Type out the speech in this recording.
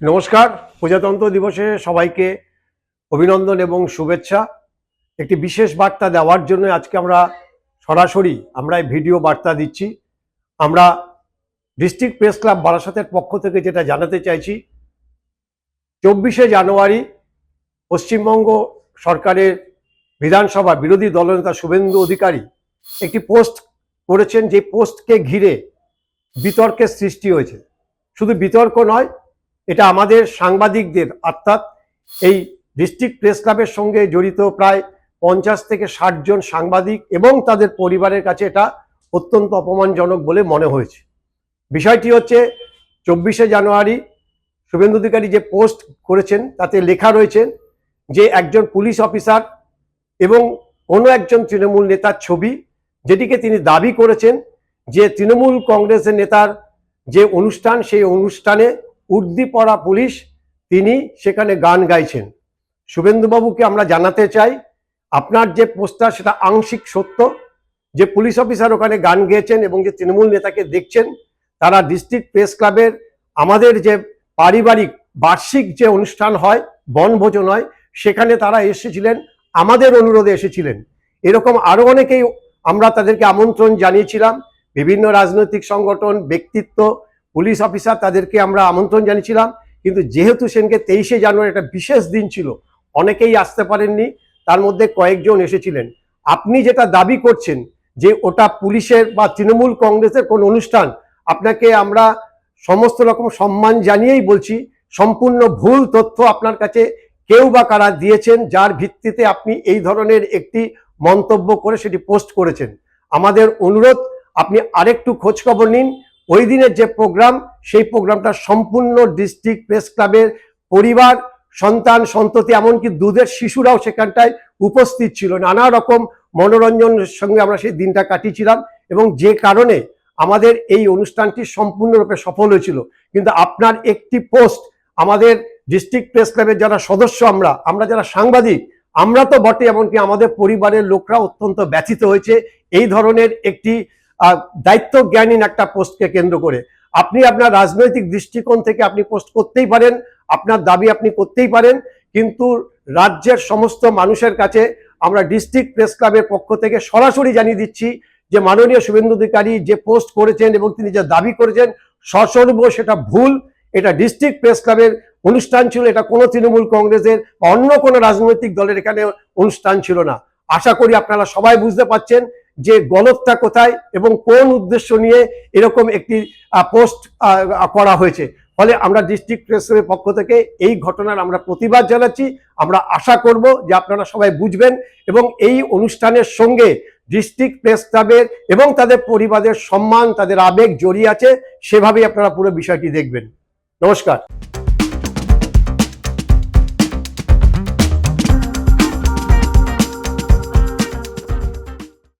নমস্কার। প্রজাতন্ত্র দিবসে সবাইকে অভিনন্দন এবং শুভেচ্ছা। একটি বিশেষ বার্তা দেওয়ার জন্য আজকে আমরা সরাসরি আমরা এই ভিডিও বার্তা দিচ্ছি। আমরা ডিস্ট্রিক্ট প্রেস ক্লাব বারাসাতের পক্ষ থেকে যেটা জানাতে চাইছি, চব্বিশে জানুয়ারি পশ্চিমবঙ্গ সরকারের বিধানসভা বিরোধী দলনেতা শুভেন্দু অধিকারী একটি পোস্ট করেছেন যে পোস্টকে ঘিরে বিতর্কের সৃষ্টি হয়েছে। শুধু বিতর্ক নয় এটা আমাদের সাংবাদিকদের, অর্থাৎ এই ডিস্ট্রিক্ট প্রেস ক্লাবের সঙ্গে জড়িত প্রায় পঞ্চাশ থেকে ষাট জন সাংবাদিক এবং তাদের পরিবারের কাছে এটা অত্যন্ত অপমানজনক বলে মনে হয়েছে। বিষয়টি হচ্ছে চব্বিশে জানুয়ারি শুভেন্দু অধিকারী যে পোস্ট করেছেন, তাতে লেখা রয়েছে যে একজন পুলিশ অফিসার এবং কোনো একজন তৃণমূল নেতার ছবি, যেটিকে তিনি দাবি করেছেন যে তৃণমূল কংগ্রেসের নেতার যে অনুষ্ঠান, সেই অনুষ্ঠানে উর্দি পড়া পুলিশ তিনি সেখানে গান গাইছেন। শুভেন্দুবাবুকে আমরা জানাতে চাই, আপনার যে পোস্টার সেটা আংশিক সত্য, যে পুলিশ অফিসার ওখানে গান গেয়েছেন এবং যে তৃণমূল নেতাকে দেখছেন, তারা ডিস্ট্রিক্ট প্রেস ক্লাবের আমাদের যে পারিবারিক, বার্ষিক যে অনুষ্ঠান হয়, বনভোজন হয়, সেখানে তারা এসেছিলেন, আমাদের অনুরোধে এসেছিলেন। এরকম আরও অনেকেই আমরা তাদেরকে আমন্ত্রণ জানিয়েছিলাম, বিভিন্ন রাজনৈতিক সংগঠন, ব্যক্তিত্ব পুলিশ অফিসার তাদেরকে আমরা আমন্ত্রণ জানিয়েছিলাম, কিন্তু যেহেতু সেনকে তেইশে জানুয়ারি একটা বিশেষ দিন ছিল, অনেকেই আসতে পারেননি, তার মধ্যে কয়েকজন এসেছিলেন। আপনি যেটা দাবি করছেন যে ওটা পুলিশের বা তৃণমূল কংগ্রেসের কোন অনুষ্ঠান, আপনাকে আমরা সমস্ত রকম সম্মান জানিয়েই বলছি, সম্পূর্ণ ভুল তথ্য আপনার কাছে কেউ বা কারা দিয়েছেন, যার ভিত্তিতে আপনি এই ধরনের একটি মন্তব্য করে সেটি পোস্ট করেছেন। আমাদের অনুরোধ, আপনি আরেকটু খোঁজখবর নিন ওই দিনের যে প্রোগ্রাম, সেই প্রোগ্রামটা সম্পূর্ণ ডিস্ট্রিক্ট প্রেস ক্লাবের পরিবার, সন্তান, সন্ততি, এমনকি দুধের শিশুরাও সেখানটায় উপস্থিত ছিল। নানা রকম মনোরঞ্জনের সঙ্গে আমরা সেই দিনটা কাটিয়েছিলাম এবং যে কারণে আমাদের এই অনুষ্ঠানটি সম্পূর্ণরূপে সফল হয়েছিল। কিন্তু আপনার একটি পোস্ট, আমাদের ডিস্ট্রিক্ট প্রেস ক্লাবের যারা সদস্য আমরা আমরা যারা সাংবাদিক, আমরা তো বটে, এমনকি আমাদের পরিবারের লোকরা অত্যন্ত ব্যথিত হয়েছে। এই ধরনের একটি দায়িত্ব জ্ঞানীন একটা পোস্টকে কেন্দ্র করে। আপনি আপনার রাজনৈতিক দৃষ্টিকোণ থেকে আপনি পোস্ট করতেই পারেন, আপনার দাবি আপনি করতেই পারেন, কিন্তু রাজ্যের সমস্ত মানুষের কাছে আমরা ডিস্ট্রিক্ট প্রেস ক্লাবের পক্ষ থেকে সরাসরি জানিয়ে দিচ্ছি যে মাননীয় শুভেন্দু অধিকারী যে পোস্ট করেছেন এবং তিনি যে দাবি করেছেন, সসর্ব সেটা ভুল। এটা ডিস্ট্রিক্ট প্রেস ক্লাবের অনুষ্ঠান ছিল, এটা কোনো তৃণমূল কংগ্রেসের অন্য কোনো রাজনৈতিক দলের এখানে অনুষ্ঠান ছিল না। আশা করি আপনারা সবাই বুঝতে পাচ্ছেন যে গলতটা কোথায় এবং কোন উদ্দেশ্য নিয়ে এরকম একটি পোস্ট করা হয়েছে। ফলে আমরা ডিস্ট্রিক্ট প্রেসের পক্ষ থেকে এই ঘটনার আমরা প্রতিবাদ জানাচ্ছি। আমরা আশা করব যে আপনারা সবাই বুঝবেন এবং এই অনুষ্ঠানের সঙ্গে ডিস্ট্রিক্ট প্রেস ক্লাবের এবং তাদের পরিবারের সম্মান, তাদের আবেগ জড়িয়ে আছে, সেভাবেই আপনারা পুরো বিষয়টি দেখবেন। নমস্কার।